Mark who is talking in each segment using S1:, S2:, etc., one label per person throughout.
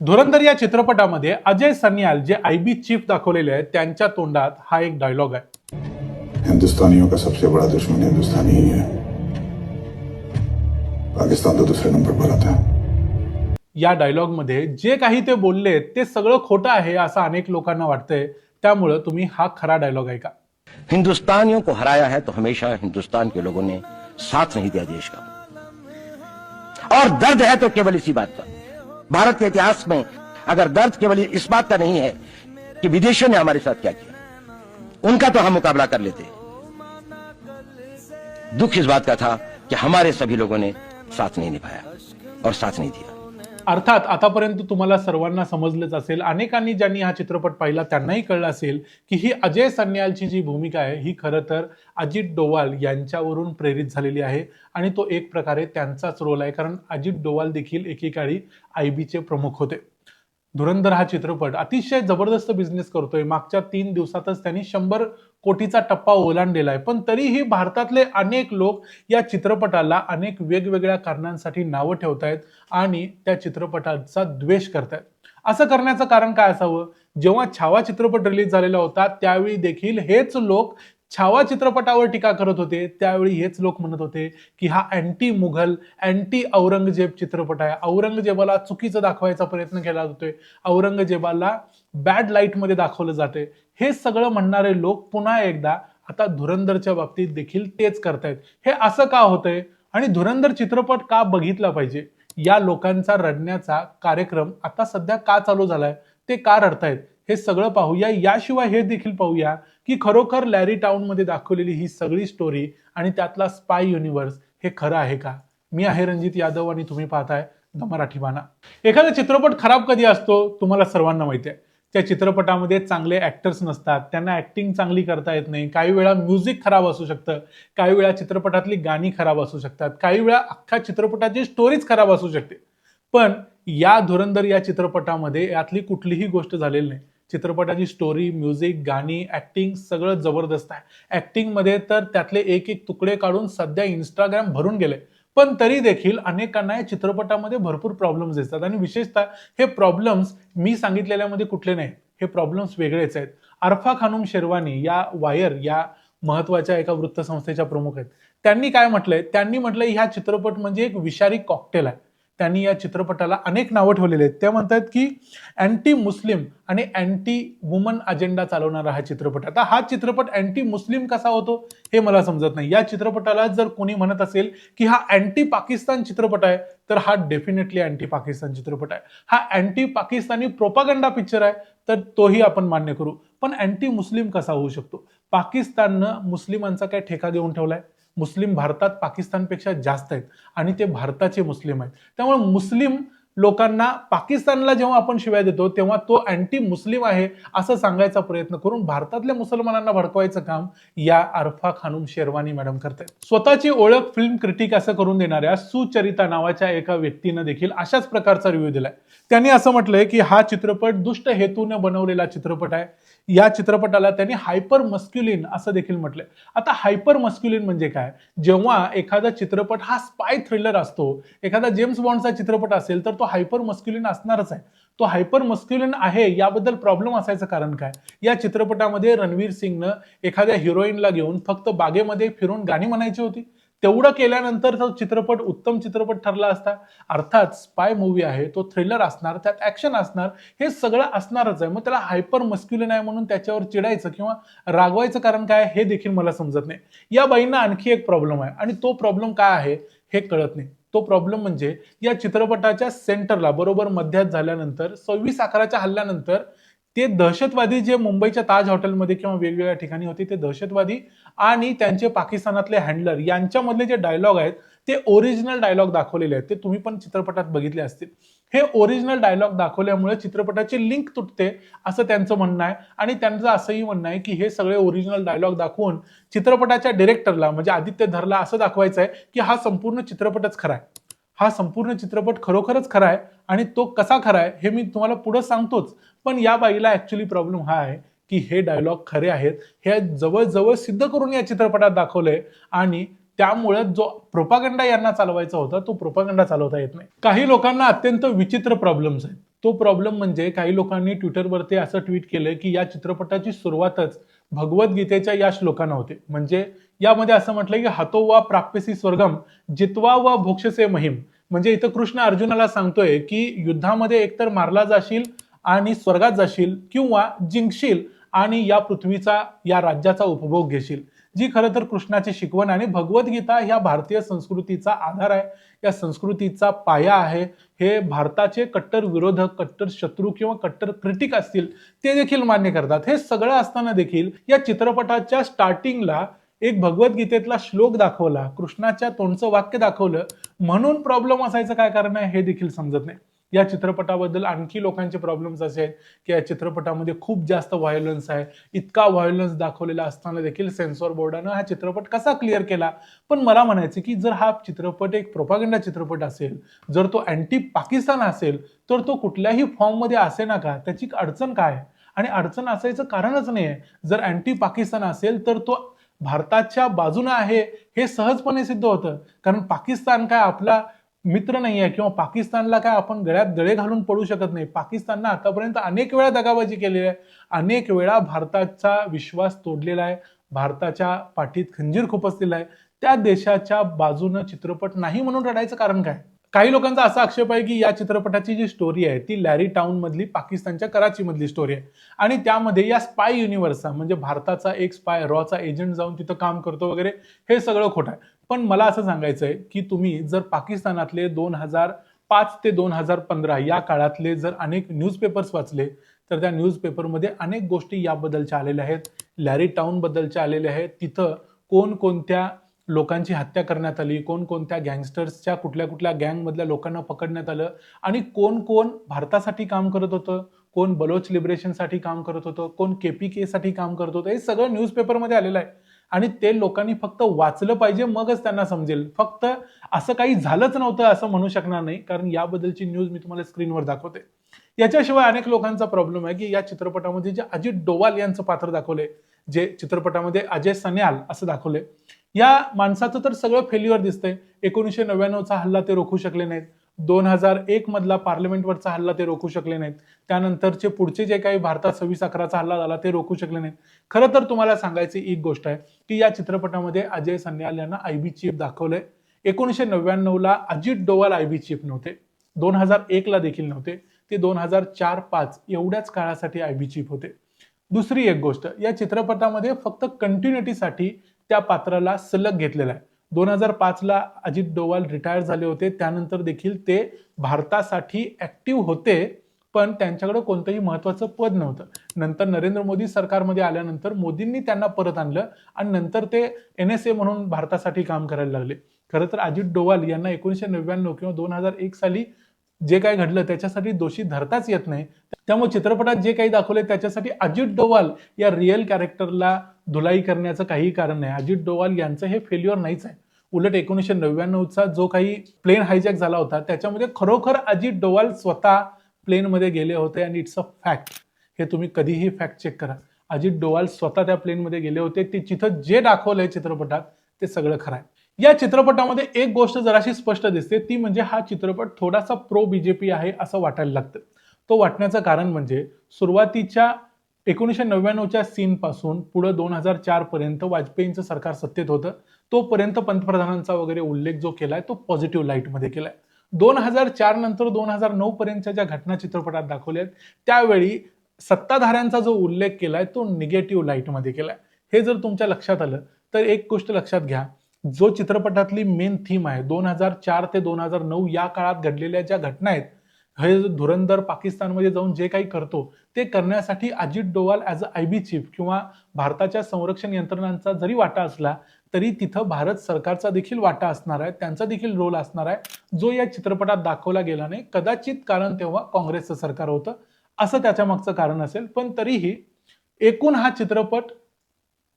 S1: धुरंधर या चित्रपटामध्ये अजय सन्याल जे आय बी चीफ दाखवलेले आहेत त्यांच्या तोंडात हा एक डायलॉग आहे.
S2: हिंदुस्तानियों का सबसे बड़ा दुश्मन हिंदुस्तानी ही है। पाकिस्तान तो दूसरे नंबर पर आता है।
S1: या डायलॉगमध्ये जे काही ते बोलले ते सगळं खोटं आहे असं अनेक लोकांना वाटतंय. त्यामुळं तुम्ही हा खरा डायलॉग ऐका.
S3: हिंदुस्तानियों को हराया है तो हमेशा हिंदुस्तान के लोगों ने साथ नहीं दिया देश का। और दर्द है तो केवल इसी बात का भारत के इतिहास में अगर दर्द केवल इस बात का नहीं है कि विदेशियों ने हमारे साथ क्या किया, उनका तो हम मुकाबला कर लेते। दुख इस बात का था कि हमारे सभी लोगों ने साथ नहीं निभाया और साथ नहीं दिया।
S1: अर्थात आतापर्यंत तुम्हाला सर्वांना समजलंच असेल अनेकांनी ज्यांनी हा चित्रपट पाहिला त्यांनाही कळलं असेल की ही अजय सन्यालची जी भूमिका आहे ही खरं तर अजित डोवाल यांच्यावरून प्रेरित झालेली आहे आणि तो एक प्रकारे त्यांचाच रोल आहे. कारण अजित डोवाल देखील एकेकाळी आय बीचे प्रमुख होते. धुरंधर हा चित्रपट अतिशय जबरदस्त बिझनेस करतोय. मागच्या तीन दिवसातच त्यांनी शंभर कोटीचा टप्पा ओलांडलेला आहे पण तरीही भारतातले अनेक लोक या चित्रपटाला अनेक वेगवेगळ्या कारणांसाठी नावं ठेवत आहेत आणि त्या चित्रपटाचा द्वेष करतायत. असं करण्याचं कारण काय असावं? जेव्हा छावा चित्रपट रिलीज झालेला होता त्यावेळी देखील हेच लोक छावा चित्रपटावर टीका करत होते. त्यावेळी हेच लोक म्हणत होते की हा अँटी मुघल अँटी औरंगजेब चित्रपट आहे. औरंगजेबाला चुकीचं दाखवायचा प्रयत्न केला जातोय. औरंगजेबाला बॅड लाईटमध्ये दाखवलं जाते हे सगळं म्हणणारे लोक पुन्हा एकदा आता धुरंधरच्या बाबतीत देखील तेच करतायत. हे असं का होतंय? आणि धुरंधर चित्रपट का बघितला पाहिजे? या लोकांचा रडण्याचा कार्यक्रम आता सध्या का चालू झालाय? ते का रडतायत? हे सगळं पाहूया. याशिवाय हे देखील पाहूया की खरोखर लॅरी टाऊनमध्ये दाखवलेली ही सगळी स्टोरी आणि त्यातला स्पाय युनिव्हर्स हे खरं आहे का? मी आहे रणजित यादव आणि तुम्ही पाहताय द मराठी बाणा. एखादा चित्रपट खराब कधी असतो? तुम्हाला सर्वांना माहिती आहे. त्या चित्रपटामध्ये चांगले ऍक्टर्स नसतात. त्यांना ऍक्टिंग चांगली करता येत नाही. काही वेळा म्युझिक खराब असू शकतं. काही वेळा चित्रपटातली गाणी खराब असू शकतात. काही वेळा अख्ख्या चित्रपटाची स्टोरीज खराब असू शकते. पण या धुरंधर या चित्रपटामध्ये यातली कुठलीही गोष्ट झालेली नाही. चित्रपटाची स्टोरी म्युझिक गाणी ऍक्टिंग सगळं जबरदस्त आहे. ॲक्टिंगमध्ये तर त्यातले एक एक तुकडे काढून सध्या इंस्टाग्राम भरून गेले. पण तरी देखील अनेकांना या चित्रपटामध्ये भरपूर प्रॉब्लेम्स दिसतात. आणि विशेषतः हे प्रॉब्लेम्स मी सांगितलेल्यामध्ये कुठले नाही. हे प्रॉब्लेम्स वेगळेच आहेत. अरफा खानुम शेरवानी या वायर या महत्त्वाच्या एका वृत्तसंस्थेच्या प्रमुख आहेत. त्यांनी काय म्हटलंय? त्यांनी म्हटलंय ह्या चित्रपट म्हणजे एक विषारी कॉकटेल आहे. त्यांनी या चित्रपटाला अनेक नावं ठेवलेली आहेत. त्या म्हणतात की अँटी मुस्लिम आणि अँटी वुमन अजेंडा चालवणारा हा चित्रपट. आता हा चित्रपट अँटी मुस्लिम कसा होतो हे मला समजत नाही. या चित्रपटाला जर कोणी म्हणत असेल की हा अँटी पाकिस्तान चित्रपट आहे तर हा डेफिनेटली अँटी पाकिस्तान चित्रपट आहे. हा अँटी पाकिस्तानी प्रोपागंडा पिक्चर आहे तर तोही आपण मान्य करू. पण अँटी मुस्लिम कसा होऊ शकतो? पाकिस्ताननं मुस्लिमांचा काय ठेका घेऊन ठेवलाय? मुस्लिम भारतात पाकिस्तानपेक्षा जास्त आहेत आणि ते भारताचे मुस्लिम आहेत. त्यामुळे मुस्लिम लोकांना पाकिस्तानला जेव्हा आपण शिवाय देतो तेव्हा तो अँटी मुस्लिम आहे असं सांगायचा प्रयत्न करून भारतातल्या मुसलमानांना भडकवायचं काम या अरफा खानुम शेरवानी मॅडम करते स्वतःची ओळख फिल्म क्रिटिक असं करून देणाऱ्या सुचरिता नावाच्या एका व्यक्तीनं देखील अशाच प्रकारचा रिव्ह्यू दिलाय. त्यांनी असं म्हटलंय की हा चित्रपट दुष्ट हेतूने बनवलेला चित्रपट आहे. या चित्रपटाला त्यांनी हायपर मस्क्युलिन असं देखील म्हटलंय. आता हायपर मस्क्युलिन म्हणजे काय? जेव्हा एखादा चित्रपट हा स्पाय थ्रिलर असतो एखादा जेम्स बॉन्डचा चित्रपट असेल तर तो हायपर मस्क्युलिन असणारच आहे. तो हायपर मस्क्युलिन आहे याबद्दल प्रॉब्लेम असायचं कारण काय? या चित्रपटामध्ये रणवीर सिंगनं एखाद्या हिरोईनला घेऊन फक्त बागेमध्ये फिरून गाणी म्हणायची होती. तेवढं केल्यानंतर तो चित्रपट उत्तम चित्रपट ठरला असता. अर्थात स्पाय मूवी आहे तो थ्रिलर असणार त्यात ऍक्शन असणार हे सगळं असणारच आहे. मग त्याला हायपर मस्क्युलिन आहे म्हणून त्याच्यावर चिडायचं किंवा रागवायचं कारण काय हे देखील मला समजत नाही. या बाईंना आणखी एक प्रॉब्लेम आहे. आणि तो प्रॉब्लेम काय आहे? हे कळत नाही. तो प्रॉब्लेम म्हणजे या चित्रपटाच्या सेंटरला बरोबर मध्यात झाल्यानंतर सव्वीस अकराच्या हल्ल्यानंतर ते दहशतवादी जे मुंबईच्या ताज हॉटेलमध्ये किंवा वेगवेगळ्या ठिकाणी होते ते दहशतवादी आणि त्यांचे पाकिस्तानातले हँडलर यांच्यामधले जे डायलॉग आहेत ते ओरिजिनल डायलॉग दाखवलेले आहेत. ते तुम्ही पण चित्रपटात बघितले असतील. हे ओरिजिनल डायलॉग दाखवल्यामुळे चित्रपटाची लिंक तुटते असं त्यांचं म्हणणं आहे. आणि त्यांचं असंही म्हणणं आहे की हे सगळे ओरिजिनल डायलॉग दाखवून चित्रपटाच्या डिरेक्टरला म्हणजे आदित्य धरला असं दाखवायचं आहे की हा संपूर्ण चित्रपटच खरा आहे. हा संपूर्ण चित्रपट खरोखरच खरा आहे आणि तो कसा खरा आहे हे मी तुम्हाला पुढं सांगतोच. पण या बाईला ॲक्च्युली प्रॉब्लेम हा आहे की हे डायलॉग खरे आहेत. हे जवळजवळ सिद्ध करून या चित्रपटात दाखवलंय. आणि त्यामुळे जो प्रोपागंडा यांना चालवायचा होता तो प्रोपागंडा चालवता येत नाही. काही लोकांना अत्यंत विचित्र प्रॉब्लेम्स आहेत. तो प्रॉब्लेम म्हणजे काही लोकांनी ट्विटरवरती असं ट्विट केलं की या चित्रपटाची सुरुवातच भगवद्गीतेच्या या श्लोकांना होते. म्हणजे यामध्ये असं म्हटलंय की हातो वा प्राप्यसी स्वर्गम जितवा वा भोक्षसे महिम. म्हणजे इथं कृष्ण अर्जुनाला सांगतोय की युद्धामध्ये एकतर मारला जाशील आणि स्वर्गात जाशील किंवा जिंकशील आणि या पृथ्वीचा या राज्याचा उपभोग घेशील. जी खरं तर कृष्णाची शिकवण आणि भगवद्गीता ह्या भारतीय संस्कृतीचा आधार आहे या संस्कृतीचा पाया आहे हे भारताचे कट्टर विरोधक कट्टर शत्रू किंवा कट्टर क्रिटिक असतील ते देखील मान्य करतात. हे सगळं असताना देखील या चित्रपटाच्या स्टार्टिंगला एक भगवद्गीतेतला श्लोक दाखवला कृष्णाच्या तोंडचं वाक्य दाखवलं म्हणून प्रॉब्लेम असायचं काय कारण आहे हे देखील समजत नाही. या चित्रपटाबद्दल आणखी लोकांचे प्रॉब्लेम्स असे आहेत की या चित्रपटामध्ये खूप जास्त व्हायोलन्स आहे. इतका व्हायोलन्स दाखवलेला असताना देखील सेन्सॉर बोर्डानं हा चित्रपट कसा क्लिअर केला? पण मला म्हणायचं की जर हा चित्रपट एक प्रोपागंडा चित्रपट असेल जर तो अँटी पाकिस्तान असेल तर तो कुठल्याही फॉर्ममध्ये असे ना का त्याची अडचण काय? आहे? आणि अडचण असायचं कारणच नाही आहे जर अँटी पाकिस्तान असेल तर तो भारताच्या बाजूने आहे हे सहजपणे सिद्ध होतं. कारण पाकिस्तान काय आपला मित्र नाही आहे किंवा पाकिस्तानला काय आपण गळ्यात गळे घालून पडू शकत नाही. पाकिस्ताननं आतापर्यंत अनेक वेळा दगाबाजी केलेली आहे. अनेक वेळा भारताचा विश्वास तोडलेला आहे. भारताच्या पाठीत खंजीर खुपसलेला आहे. त्या देशाच्या बाजूनं चित्रपट नाही म्हणून रडायचं कारण काय? काही लोकांचा असा आक्षेप आहे की या चित्रपटाची जी स्टोरी आहे ती लॅरी टाउन मधली पाकिस्तानच्या कराची मधली स्टोरी आहे. आणि त्यामध्ये या स्पाय युनिव्हर्सचा म्हणजे भारताचा एक स्पाय रॉचा एजंट जाऊन तिथं काम करतो वगैरे हे सगळं खोटं आहे. पण मला असं सांगायचं आहे की तुम्ही जर पाकिस्तानातले दोन हजार पाच ते दोन हजार पंधरा या काळातले जर अनेक न्यूजपेपर्स वाचले तर त्या न्यूजपेपरमध्ये अनेक गोष्टी याबद्दलच्या आलेल्या आहेत. लॅरी टाऊनबद्दलच्या आलेल्या आहेत. तिथं कोणकोणत्या लोकांची हत्या करण्यात आली कोणकोणत्या गँगस्टर्सच्या कुठल्या कुठल्या गँगमधल्या लोकांना पकडण्यात आलं आणि कोण कोण भारतासाठी काम करत होतं कोण बलोच लिबरेशनसाठी काम करत होतं कोण केपी केसाठी काम करत होतं हे सगळं न्यूजपेपरमध्ये आलेलं आहे. आणि ते लोकांनी फक्त वाचलं पाहिजे मगच त्यांना समजेल. फक्त असं काही झालंच नव्हतं असं म्हणू शकणार नाही कारण याबद्दलची न्यूज मी तुम्हाला स्क्रीनवर दाखवते. याच्याशिवाय अनेक लोकांचा प्रॉब्लेम आहे की या चित्रपटामध्ये जे अजित डोवाल यांचं पात्र दाखवले जे चित्रपटामध्ये अजय सन्याल असं दाखवले. या माणसाचं तर सगळं फेल्युअर दिसतंय. एकोणीसशे नव्याण्णवचा हल्ला ते रोखू शकले नाहीत. दोन हजार एक मधला पार्लमेंटवरचा हल्ला ते रोखू शकले नाहीत. त्यानंतरचे पुढचे जे काही भारतात सव्वीस अकराचा हल्ला झाला ते रोखू शकले नाहीत. खरं तर तुम्हाला सांगायची एक गोष्ट आहे की या चित्रपटामध्ये अजय सन्याल यांना आयबी चीफ दाखवलंय. एकोणीसशे नव्याण्णवला अजित डोवाल आयबी चीफ नव्हते. दोन हजार एकला देखील नव्हते. ते दोन हजार चार पाच एवढ्याच काळासाठी आयबी चीफ होते. दुसरी एक गोष्ट या चित्रपटामध्ये फक्त कंटिन्युटीसाठी त्या पात्राला सलग घेतलेला आहे. दोन हजार पाचला अजित डोवाल रिटायर झाले होते. त्यानंतर देखील ते भारतासाठी ऍक्टिव्ह होते पण त्यांच्याकडे कोणतंही महत्वाचं पद नव्हतं. नंतर नरेंद्र मोदी सरकारमध्ये आल्यानंतर मोदींनी त्यांना परत आणलं आणि नंतर ते एन एस ए म्हणून भारतासाठी काम करायला लागले. खरं तर अजित डोवाल यांना एकोणीसशे नव्याण्णव किंवा दोन हजार एक साली जे काही घडलं त्याच्यासाठी दोषी धरताच येत नाही. त्यामुळे चित्रपटात जे काही दाखवले त्याच्यासाठी अजित डोवाल या रिअल कॅरेक्टरला धुलाई करण्याचं काही कारण नाही. अजित डोवाल यांचं हे फेल्युअर नाहीच आहे. उलट एकोणीसशे नव्याण्णवचा जो काही प्लेन हायजॅक झाला होता त्याच्यामध्ये खरोखर अजित डोवाल स्वतः प्लेनमध्ये गेले होते आणि इट्स अ फॅक्ट हे तुम्ही कधीही फॅक्ट चेक करा. अजित डोवाल स्वतः त्या प्लेनमध्ये गेले होते. ते तिथं जे दाखवलंय चित्रपटात ते सगळं खरं आहे. या चित्रपटामध्ये एक गोष्ट जराशी स्पष्ट दिसते. ती म्हणजे हा चित्रपट थोडासा प्रो बीजेपी आहे असं वाटायला लागतं. तो वाटण्याचं कारण म्हणजे सुरुवातीच्या एकोणीसशे नव्याण्णवच्या सीनपासून पुढं दोन हजार चार पर्यंत वाजपेयींचं सरकार सत्तेत होतं. तोपर्यंत पंतप्रधानांचा वगैरे उल्लेख जो केलाय तो पॉझिटिव्ह लाईटमध्ये केलाय. दोन हजार चार नंतर दोन हजार नऊ पर्यंतच्या ज्या घटना चित्रपटात दाखवल्या आहेत त्यावेळी सत्ताधाऱ्यांचा जो उल्लेख केलाय तो निगेटिव्ह लाईटमध्ये केलाय. हे जर तुमच्या लक्षात आलं तर एक गोष्ट लक्षात घ्या. जो चित्रपटातली मेन थीम आहे दोन हजार चार ते दोन हजार नऊ या काळात घडलेल्या ज्या घटना आहेत हे जो धुरंधर पाकिस्तानमध्ये जाऊन जे काही करतो ते करण्यासाठी Ajit Doval as a I B chief किंवा भारताच्या संरक्षण यंत्रणांचा जरी वाटा असला तरी तिथं भारत सरकारचा देखील वाटा असणार आहे त्यांचा देखील रोल असणार आहे जो या चित्रपटात दाखवला गेला नाही. कदाचित कारण तेव्हा काँग्रेसचं सरकार होतं असं त्याच्या मागचं कारण असेल पण तरीही एकूण हा चित्रपट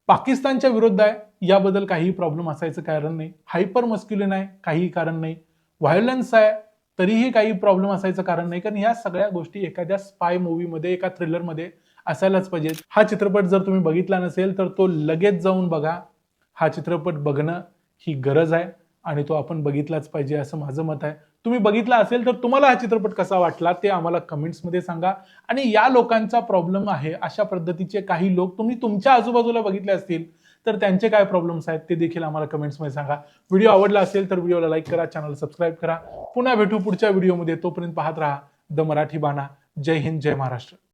S1: पाकिस्तानच्या विरुद्ध आहे याबद्दल काहीही प्रॉब्लेम असायचं कारण नाही. हायपर मस्क्युलिन आहे काहीही कारण नाही. व्हायोलन्स आहे तरीही काही प्रॉब्लेम असायचं कारण नाही. कारण या सगळ्या गोष्टी एखाद्या स्पाय मूवीमध्ये एका थ्रिलरमध्ये असायलाच पाहिजे हा चित्रपट जर तुम्ही बघितला नसेल तर तो लगेच जाऊन बघा. हा चित्रपट बघणं ही गरज आहे आणि तो आपण बघितलाच पाहिजे असं माझं मत आहे. तुम्ही बघितला असेल तर तुम्हाला हा चित्रपट कसा वाटला ते आम्हाला कमेंट्समध्ये सांगा. आणि या लोकांचा प्रॉब्लेम आहे अशा पद्धतीचे काही लोक तुम्ही तुमच्या आजूबाजूला बघितले असतील तर त्यांचे काय प्रॉब्लेम्स आहेत ते देखील आम्हाला कमेंट्समध्ये सांगा. व्हिडिओ आवडला असेल तर व्हिडिओला लाईक करा चॅनल सबस्क्राईब करा. पुन्हा भेटू पुढच्या व्हिडिओमध्ये तोपर्यंत पाहत राहा द मराठी बाणा. जय हिंद जय महाराष्ट्र.